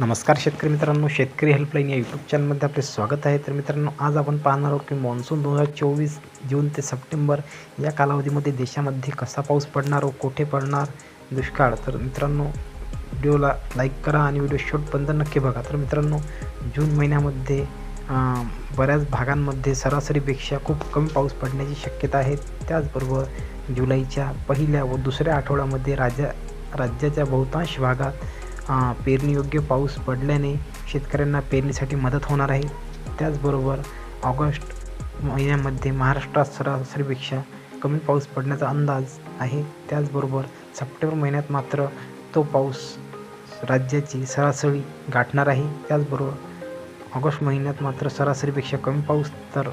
नमस्कार शेतकरी मित्रांनो शेतकरी हेल्पलाईन या यूट्यूब चॅनलमध्ये आपले स्वागत आहे. तर मित्रांनो आज आपण पाहणार आहोत की मान्सून दोन हजार चोवीस जून ते सप्टेंबर या कालावधीमध्ये देशामध्ये कसा पाऊस पडणार व कुठे पडणार दुष्काळ? तर मित्रांनो व्हिडिओला लाईक करा आणि व्हिडिओ शेवटपर्यंत नक्की बघा. तर मित्रांनो जून महिन्यामध्ये बऱ्याच भागांमध्ये सरासरीपेक्षा खूप कमी पाऊस पडण्याची शक्यता आहे. त्याचबरोबर जुलैच्या पहिल्या व दुसऱ्या आठवड्यामध्ये राज्या राज्याच्या बहुतांश भागात पेरणीयोग्य पाऊस पडल्याने शेतकऱ्यांना पेरणीसाठी मदत होणार आहे. त्याचबरोबर ऑगस्ट महिन्यामध्ये महाराष्ट्रात सरासरीपेक्षा कमी पाऊस पडण्याचा अंदाज आहे. त्याचबरोबर सप्टेंबर महिन्यात मात्र तो पाऊस राज्याची सरासरी गाठणार आहे. त्याचबरोबर ऑगस्ट महिन्यात मात्र सरासरीपेक्षा कमी पाऊस तर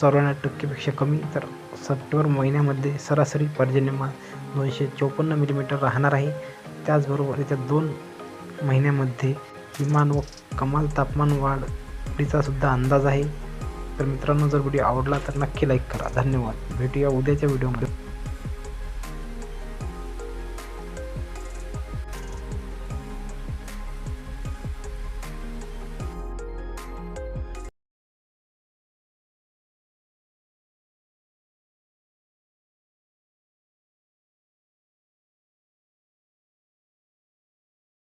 चौऱ्याण्णव टक्केपेक्षा कमी तर सप्टेंबर महिन्यामध्ये सरासरी पर्जन्यमान दोनशे चोपन्न मिलीमीटर राहणार आहे. त्याचबरोबर येत्या दोन महिन्यामध्ये किमान व कमाल तापमान वाढीचा सुद्धा अंदाज आहे. तर मित्रांनो जर व्हिडिओ आवडला तर नक्की लाईक करा. धन्यवाद. भेटूया उद्याच्या व्हिडिओमध्ये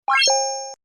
you